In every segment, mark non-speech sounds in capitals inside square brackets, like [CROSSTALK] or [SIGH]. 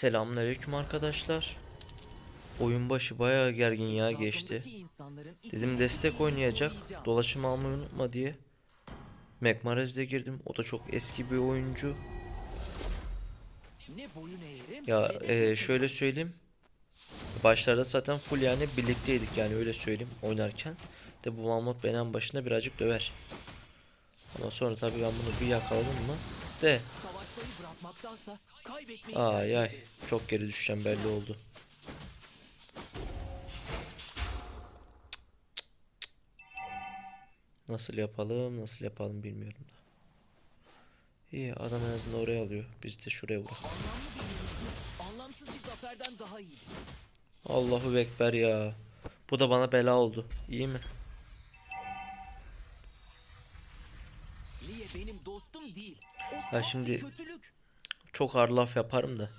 Selamünaleyküm arkadaşlar. Oyun başı bayağı gergin ya geçti. Dedim destek oynayacak. Dolaşım almayı unutma diye. Mekmarez'de girdim. O da çok eski bir oyuncu. Ya eee, şöyle söyleyeyim. Başlarda zaten full yani birlikteydik yani öyle söyleyeyim oynarken. De bu Mahmut beni en başında birazcık döver. Ama sonra tabii ben bunu bir yakaladım mı? De Ay ay çok geri düşeceğim belli oldu. Nasıl yapalım nasıl yapalım bilmiyorum da. İyi adam en azından oraya alıyor. Biz de şuraya vuralım. Allahu Ekber ya. Bu da bana bela oldu. İyi mi? Saf şimdi-. Çok ağır laf yaparım da.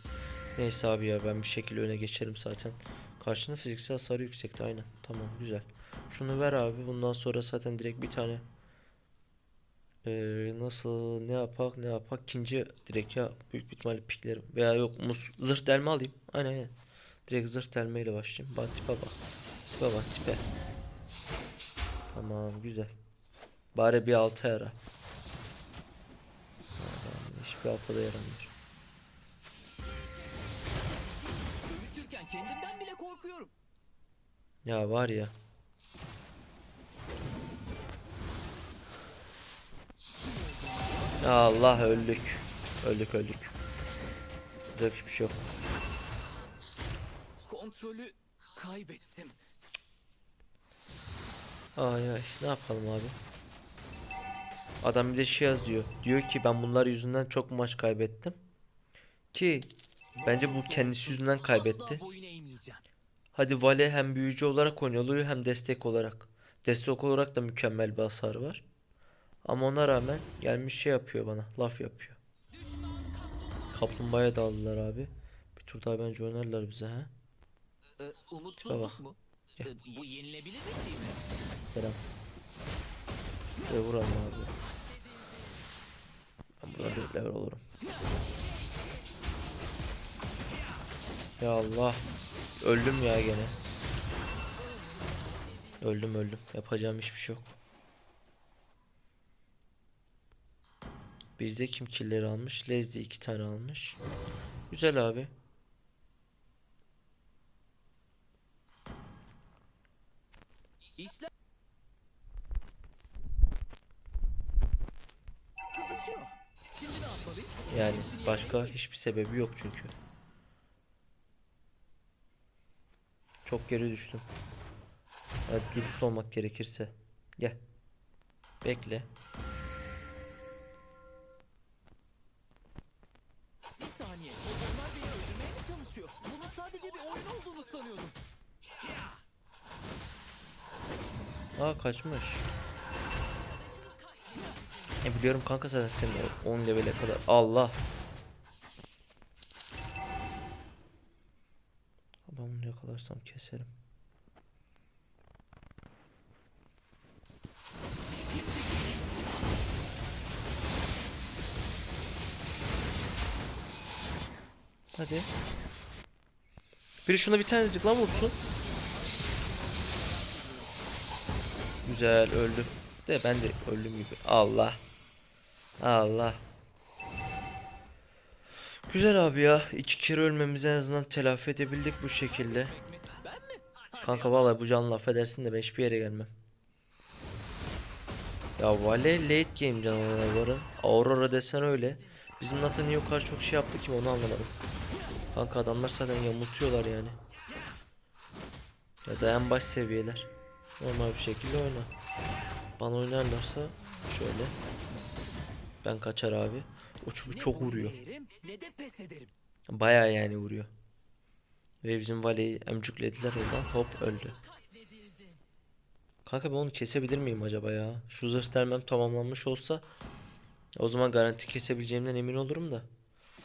Neyse abi ya ben bir şekilde öne geçerim zaten. Karşında fiziksel hasarı yüksekti aynen. Tamam güzel. Şunu ver abi. Bundan sonra zaten direkt bir tane Ee, nasıl ne yapak ne yapak ikinci direkt ya büyük bir ihtimalle piklerim veya yok mus zırh delme alayım aynen aynen direkt zırh delme ile başlayayım bak tipe bak tipe tamam güzel bari bir altı yara hiçbir altıda yaramıyor Ya var ya. Ya Allah öldük. Öldük öldük. Burada hiçbir şey yok. Kontrolü kaybettim. Ay ay ne yapalım abi? Adam bir de şey yazıyor. Diyor ki ben bunlar yüzünden çok maç kaybettim. Ki bence bu kendisi yüzünden kaybetti. Hadi Vale hem büyücü olarak oynuyor hem destek olarak. Destek olarak da mükemmel bir hasar var. Ama ona rağmen gelmiş şey yapıyor bana. Laf yapıyor. Kaplumbağaya daldılar abi. Bir tur daha bence oynarlar bize ha. Ee, umutsuzluk mu? Ee, bu yenilebilir bir şey mi? Kerem. Şuraya vuralım abi. Ben burada bir level olurum. Ya Allah. Öldüm ya gene. Öldüm öldüm. Yapacağım hiçbir şey yok. Bizde kim killeri almış? Lezdi iki tane almış. Güzel abi. Yani başka hiçbir sebebi yok çünkü. Çok geri düştüm. Evet, dürüst olmak gerekirse. Gel. Bekle. Bir saniye. Onlar beni öldürmeye mi çalışıyor? Bunun sadece bir oyun olduğunu sanıyordum. Aa kaçmış. E biliyorum kanka zaten senin o 10 levele kadar. Allah. Keserim. Hadi. Biri şuna bir tane lan vursun. Güzel öldüm. De ben de öldüm gibi. Allah. Allah. Güzel abi ya. İki kere ölmemizi en azından telafi edebildik bu şekilde. Kanka vallahi bu canlı affedersin de ben hiçbir yere gelmem. Ya Vale late game canavarı. Aurora desen öyle. Bizim Nathan niye o kadar çok şey yaptı ki onu anlamadım. Kanka adamlar zaten yamultuyorlar yani. Ya da en baş seviyeler. Normal bir şekilde oyna. Bana oynarlarsa şöyle. Ben kaçar abi. O çünkü çok vuruyor. eğerim, ne de pes ederim. Bayağı yani vuruyor. Ve bizim Vale'yi emcüklediler oradan hop öldü. Kanka ben onu kesebilir miyim acaba ya? Şu zırh delmem tamamlanmış olsa o zaman garanti kesebileceğimden emin olurum da.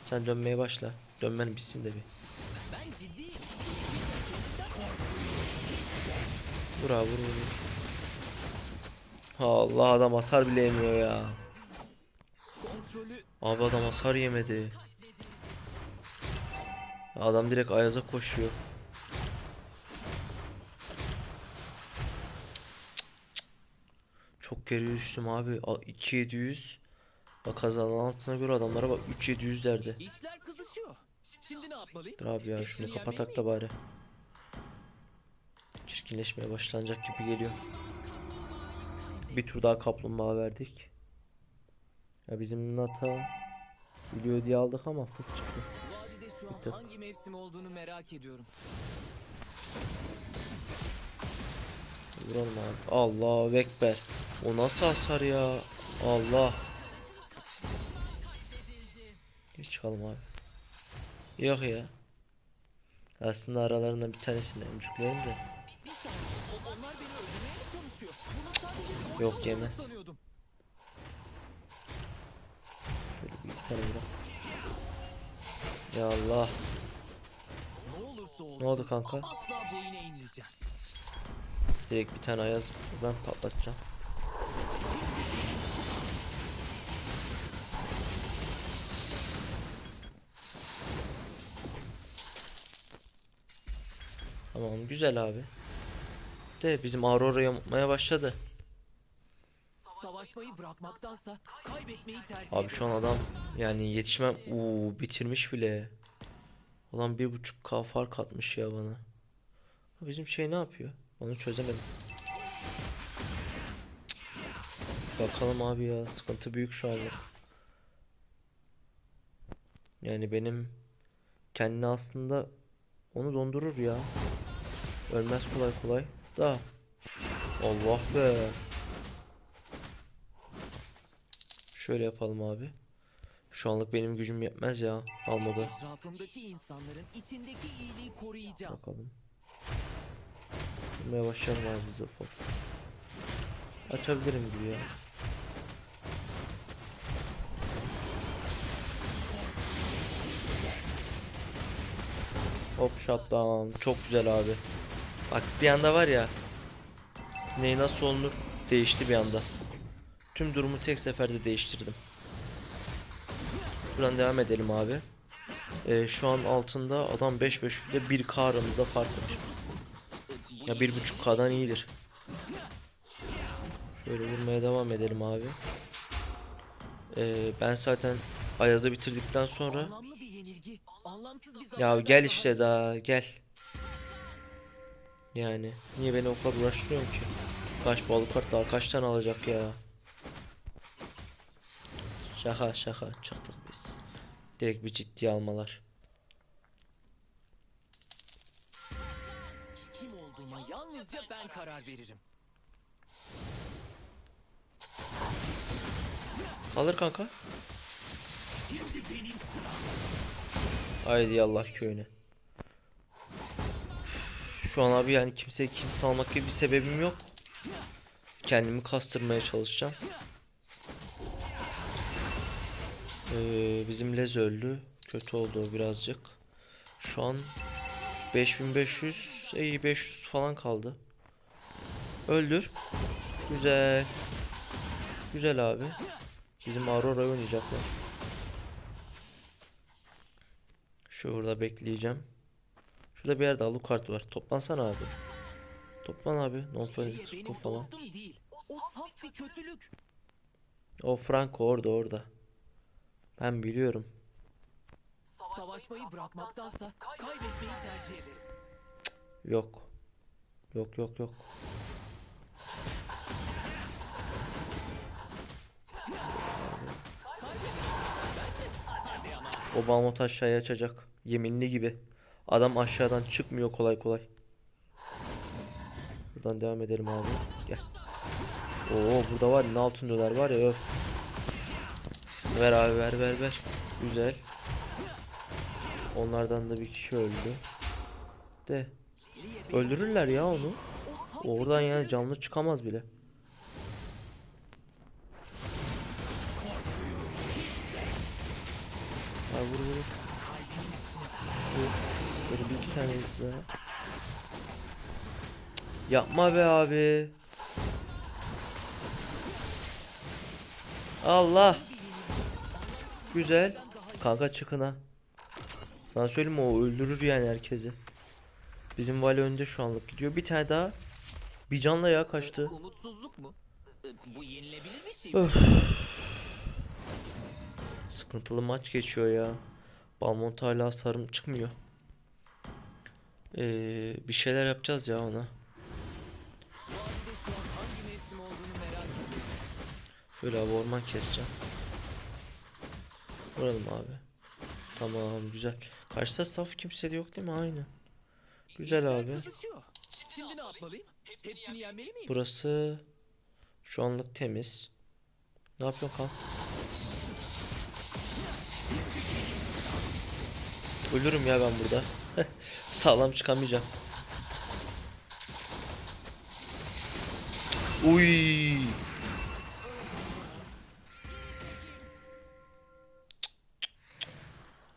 Sen dönmeye başla. Dönmen bitsin de bir. Vur abi vur vur. Allah adam hasar bile yemiyor ya. Abi adam hasar yemedi. Adam direkt Ayaz'a koşuyor. Çok geri düştüm abi. A- 2700. Bak kazanan altına göre adamlara bak 3700 derdi. İşler kızışıyor. Şimdi ne yapmalıyım? Dur abi ya şunu kapatak da bari. Çirkinleşmeye başlanacak gibi geliyor. Bir tur daha kaplumbağa verdik. Ya bizim Nata biliyor diye aldık ama fıs çıktı. Bitti. an hangi mevsim olduğunu merak ediyorum. Vuralım abi. Allah ekber. O nasıl hasar ya? Allah. Geç çıkalım abi. Yok ya. Aslında aralarından bir tanesini emcüklerim de. Yok, yemez. Şöyle bir tane vuralım. Ya Allah. Ne olursa olsun. Ne oldu kanka? Asla boyun eğmeyeceğim. Direkt bir tane ayaz ben patlatacağım. Tamam güzel abi. De bizim Aurora yamutmaya başladı. Savaşmayı bırakmaktansa kaybetmeyi tercih Abi şu an adam yani yetişmem uuu bitirmiş bile. Ulan bir buçuk K fark atmış ya bana. Bizim şey ne yapıyor? Onu çözemedim. Bakalım abi ya sıkıntı büyük şu an. Yani benim kendini aslında onu dondurur ya. Ölmez kolay kolay. Da. Allah be. Şöyle yapalım abi. Şu anlık benim gücüm yetmez ya. Almadı. Etrafımdaki insanların içindeki iyiliği koruyacağım. Bakalım. Vurmaya başlayalım abi biz ufak. Açabilirim gibi ya. Hop shutdown. Çok güzel abi. Bak bir anda var ya. Ney nasıl olunur değişti bir anda. Tüm durumu tek seferde değiştirdim. Şuradan devam edelim abi. Ee, şu an altında adam 5500'de 1k aramızda fark var. Ya 1.5k'dan iyidir. Şöyle vurmaya devam edelim abi. Ee, ben zaten Ayaz'ı bitirdikten sonra ya gel işte daha gel. Yani niye beni o kadar uğraştırıyorsun ki? Kaç balık kart daha kaç tane alacak ya? Şaka şaka çıktık biz. Direkt bir ciddi almalar. Kim olduğuma yalnızca ben karar veririm. Alır kanka. Haydi Allah köyüne. Şu an abi yani kimseye kill salmak gibi bir sebebim yok. Kendimi kastırmaya çalışacağım. Ee, bizim Lez öldü. Kötü oldu o birazcık. Şu an 5500, iyi 500 falan kaldı. Öldür. Güzel. Güzel abi. Bizim Aurora oynayacaklar. Şurada bekleyeceğim. Şurada bir yerde Alucard var. Toplansana abi. Toplan abi. Non Liye Felix benim falan. O saf bir kötülük. O Franco orada orada. Ben biliyorum. Savaşmayı bırakmaktansa kaybetmeyi tercih ederim. Yok. Yok yok yok. O Balmont aşağıya açacak. Yeminli gibi. Adam aşağıdan çıkmıyor kolay kolay. Buradan devam edelim abi. Gel. Oo burada var ne altın dolar var ya öf. Ver abi ver ver ver. Güzel. Onlardan da bir kişi öldü. De. Öldürürler ya onu. Oradan yani canlı çıkamaz bile. Ay vur vur. Böyle bir iki tane daha. Yapma be abi. Allah. Güzel. Kanka çıkın ha. Sana söyleyeyim o öldürür yani herkesi. Bizim Vali önde şu anlık gidiyor. Bir tane daha. Bir canla ya kaçtı. Umutsuzluk mu? Ee, Bu yenilebilir bir şey mi? Öf. Sıkıntılı maç geçiyor ya. Balmont hala sarım çıkmıyor. Ee, bir şeyler yapacağız ya ona. Şöyle abi orman keseceğim. Vuralım abi. Tamam güzel. Karşıda saf kimse de yok değil mi? Aynen. Güzel abi. Şimdi ne yapmalıyım? Hepsini yenmeli miyim? Burası şu anlık temiz. Ne yapıyorsun kan? Ölürüm ya ben burada. [LAUGHS] Sağlam çıkamayacağım. Uy.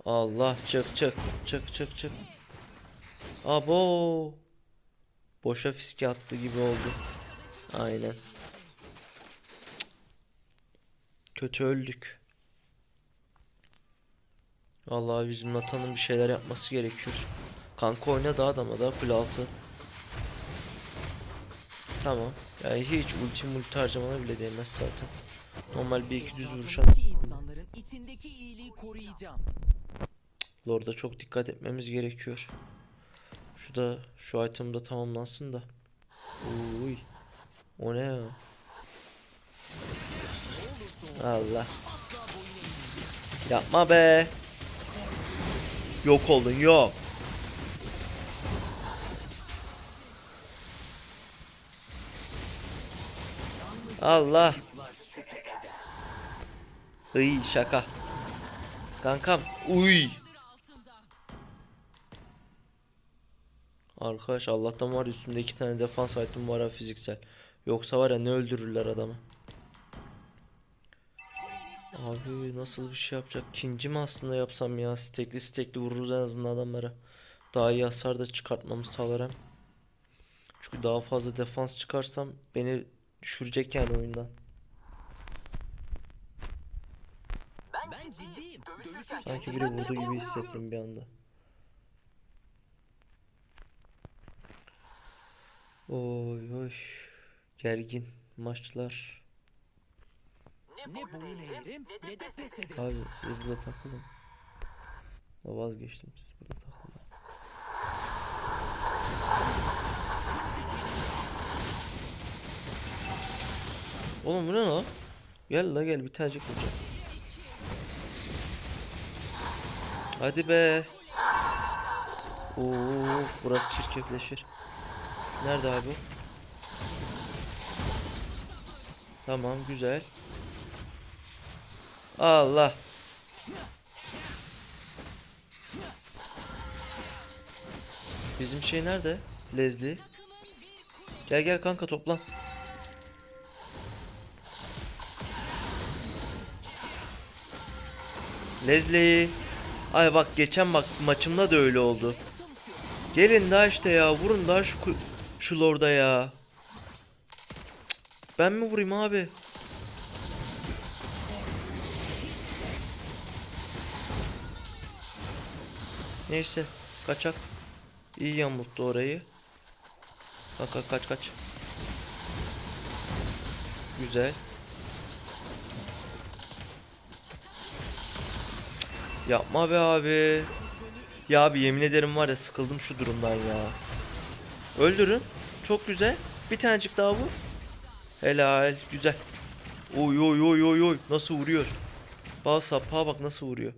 Allah çık çık çık çık çık. Abo. Boşa fiske attı gibi oldu. Aynen. Kötü öldük. Vallahi bizim Natan'ın bir şeyler yapması gerekiyor. Kanka oyna da adama da kul altı. Tamam. Yani hiç ulti multi harcamana bile değmez zaten. Normal bir iki düz vuruşan. Etrafımdaki insanların içindeki iyiliği koruyacağım. Lord'a çok dikkat etmemiz gerekiyor. Şu da şu item da tamamlansın da. Uy. O ne ya? Allah. Yapma be. Yok oldun yok. Allah. Iy şaka. Kankam. Uy. Arkadaş Allah'tan var üstünde iki tane defans item var ha fiziksel. Yoksa var ya ne öldürürler adamı. Abi nasıl bir şey yapacak? Kinci mi aslında yapsam ya? Stekli stekli vururuz en azından adamlara. Daha iyi hasar da çıkartmamı sağlar hem. Çünkü daha fazla defans çıkarsam beni düşürecek yani oyundan. Ben ciddiyim. Sanki biri vurdu gibi hissettim bir anda. Oy oy. Gergin maçlar. ne boyun eğerim ne de pes ederim. Abi siz burada takılın. Ya vazgeçtim siz burada takılın. Oğlum bu ne lan? Gel la gel bir tanecik vuracağım. Hadi be. Oo, burası çirkefleşir. Nerede abi? Tamam güzel. Allah. Bizim şey nerede? Leslie. Gel gel kanka toplan. Leslie. Ay bak geçen bak maçımda da öyle oldu. Gelin daha işte ya vurun daha şu şu lorda ya. Ben mi vurayım abi? Neyse kaçak. İyi yamulttu orayı. Bak bak kaç kaç. Güzel. Yapma be abi. Ya abi yemin ederim var ya sıkıldım şu durumdan ya. Öldürün. Çok güzel. Bir tanecik daha vur. Helal. Güzel. Oy oy oy oy oy. Nasıl vuruyor? Bal sapığa bak nasıl vuruyor.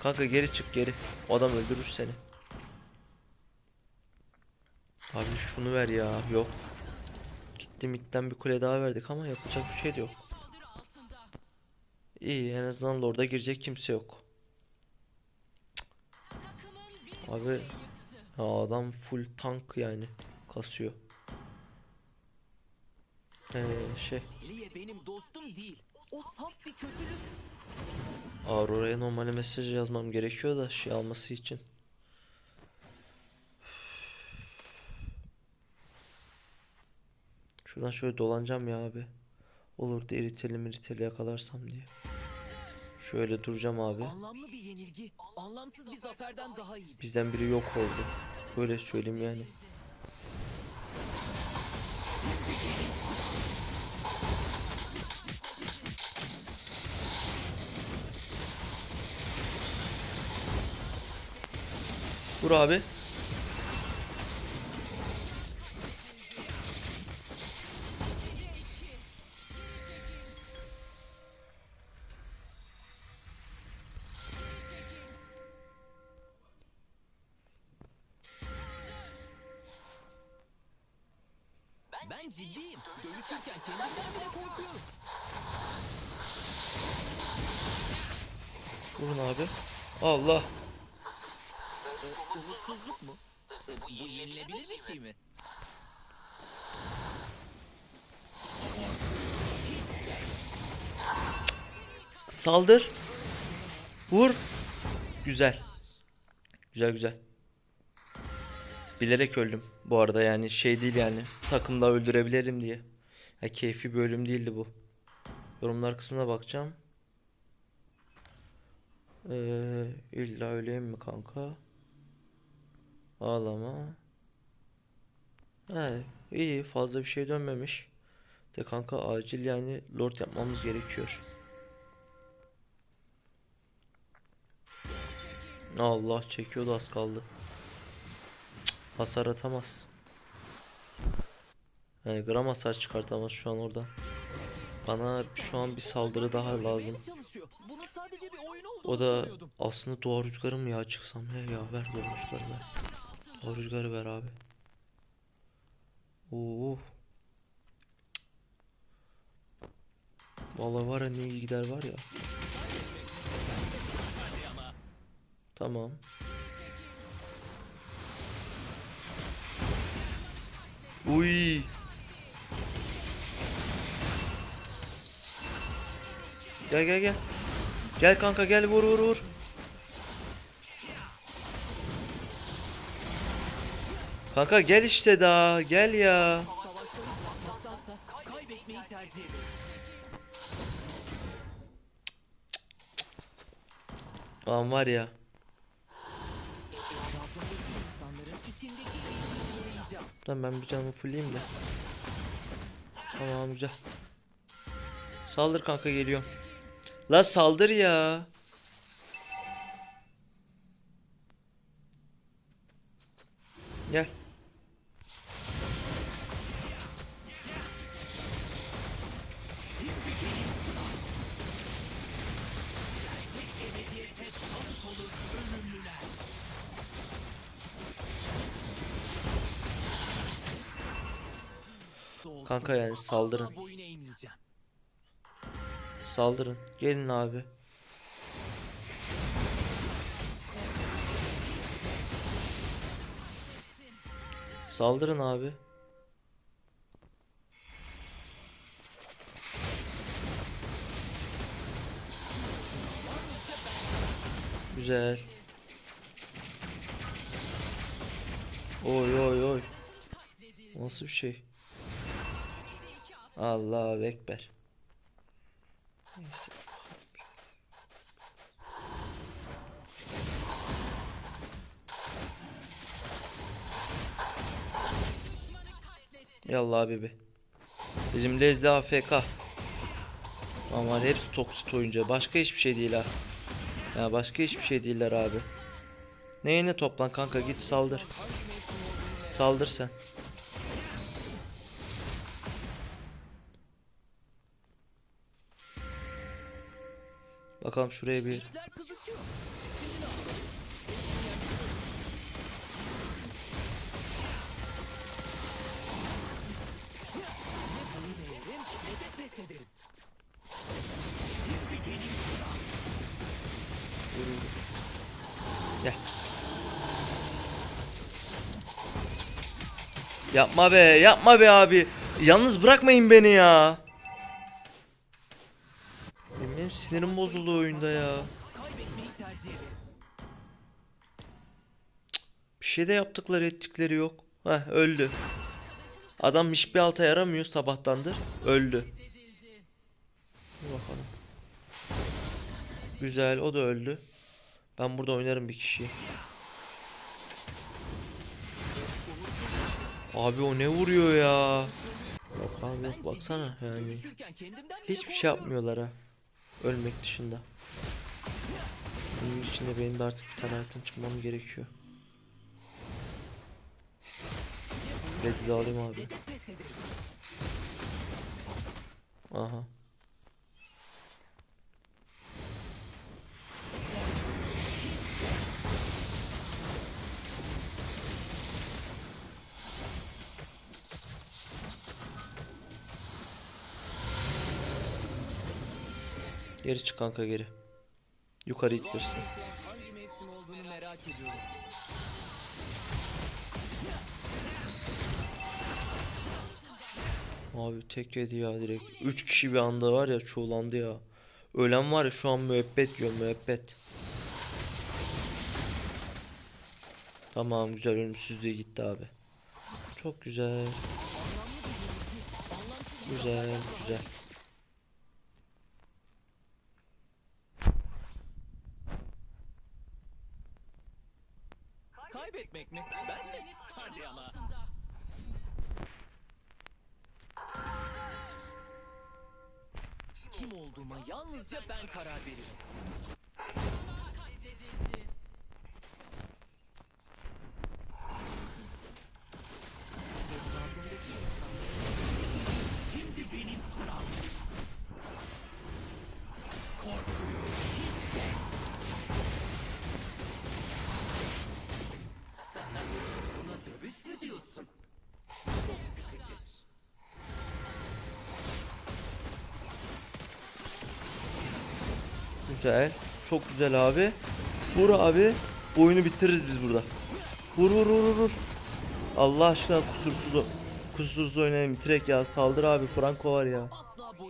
Kanka geri çık geri. O adam öldürür seni. Abi şunu ver ya. Yok. Gitti midden bir kule daha verdik ama yapacak bir şey de yok. İyi en azından Lord'a girecek kimse yok. Abi ya adam full tank yani kasıyor. Ee, şey Liye benim dostum değil. O saf bir kötülük. Aurora'ya normalde mesaj yazmam gerekiyor da şey alması için. Şuradan şöyle dolanacağım ya abi. Olur da eriteli meriteli yakalarsam diye. Şöyle duracağım abi. Anlamlı bir yenilgi, anlamsız bir zaferden daha iyiydi. Bizden biri yok oldu. Böyle söyleyeyim yani. Vur abi. Ben ciddiyim. Dövüşürken kendimden bile korkuyorum. Vurun abi. Allah. Umutsuzluk mu? Bu yenilebilir bir şey mi? Saldır. Vur. Güzel. Güzel güzel. Bilerek öldüm bu arada yani şey değil yani takımda öldürebilirim diye. Ya keyfi bir ölüm değildi bu. Yorumlar kısmına bakacağım. Ee, illa öleyim mi kanka? Ağlama. He, iyi fazla bir şey dönmemiş. De kanka acil yani lord yapmamız gerekiyor. Allah çekiyordu az kaldı. Hasar atamaz. Yani gram hasar çıkartamaz şu an oradan. Bana şu an bir saldırı daha lazım. O da aslında doğa rüzgarı mı ya çıksam he ya ver doğa rüzgarı ver. Doğa rüzgarı ver abi. Oo. Vallahi var ya ne gider var ya. Tamam. Uy. Gel gel gel. Gel kanka gel vur vur vur. Kanka gel işte daha gel ya. Lan var ya. Lan ben bir canımı fullleyeyim de. Tamam güzel. Saldır kanka geliyorum. La saldır ya. Gel. Kanka yani saldırın. Saldırın. Gelin abi. Saldırın abi. Güzel. Oy oy oy. Nasıl bir şey? Allah ekber. Yallah bebi. Bizim Lezli AFK. Aman hepsi toksit oyuncu. Başka hiçbir şey değil ha. Ya başka hiçbir şey değiller abi. Neyine toplan kanka git saldır. Saldır sen. Bakalım şuraya bir. Gel. Yapma be, yapma be abi. Yalnız bırakmayın beni ya. Sinirim bozuldu oyunda ya. Bir şey de yaptıkları ettikleri yok. Heh öldü. Adam hiçbir alta yaramıyor sabahtandır. Öldü. Bakalım. Güzel o da öldü. Ben burada oynarım bir kişiyi. Abi o ne vuruyor ya? Yok abi yok baksana yani. Hiçbir şey yapmıyorlar ha. Ölmek dışında. Bunun içinde benim de artık bir tane hayattan çıkmam gerekiyor. Red'i de alayım abi. Aha. Geri çık kanka geri. Yukarı ittirsin. Abi tek yedi ya direkt. 3 kişi bir anda var ya çoğulandı ya. Ölen var ya şu an müebbet yiyor müebbet. Tamam güzel ölümsüzlüğe gitti abi. Çok güzel. Güzel güzel. Olduğuma yalnızca ben karar veririm. Güzel. Çok güzel abi. Vur abi. Oyunu bitiririz biz burada. Vur vur vur vur. Allah aşkına kusursuz kusursuz oynayın bitirek ya. Saldır abi Franco var ya.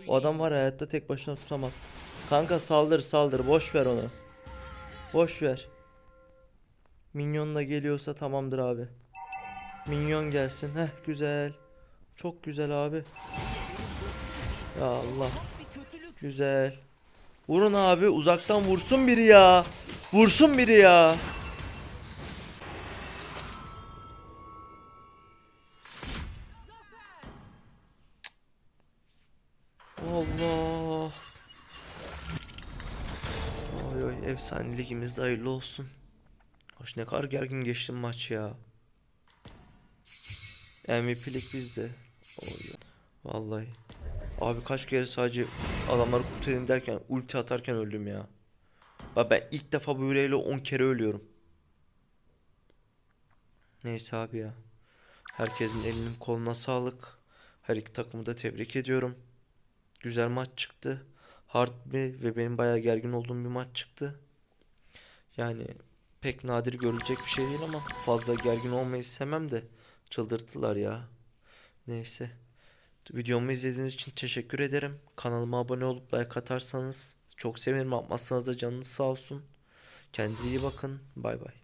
O adam var ya hayatta tek başına tutamaz. Kanka saldır saldır boş ver onu. Boş ver. Minyon da geliyorsa tamamdır abi. Minyon gelsin. Heh güzel. Çok güzel abi. Ya Allah. Güzel. Vurun abi uzaktan vursun biri ya. Vursun biri ya. Allah. Oy oy efsane ligimiz hayırlı olsun. Hoş ne kadar gergin geçti maç ya. MVP'lik bizde. Oy. Vallahi. Abi kaç kere sadece adamları kurtarayım derken ulti atarken öldüm ya. Bak ben ilk defa bu yüreğiyle 10 kere ölüyorum. Neyse abi ya. Herkesin elinin koluna sağlık. Her iki takımı da tebrik ediyorum. Güzel maç çıktı. Hard bir ve benim bayağı gergin olduğum bir maç çıktı. Yani pek nadir görülecek bir şey değil ama fazla gergin olmayı sevmem de çıldırttılar ya. Neyse. Videomu izlediğiniz için teşekkür ederim. Kanalıma abone olup like atarsanız çok sevinirim. Atmazsanız da canınız sağ olsun. Kendinize iyi bakın. Bay bay.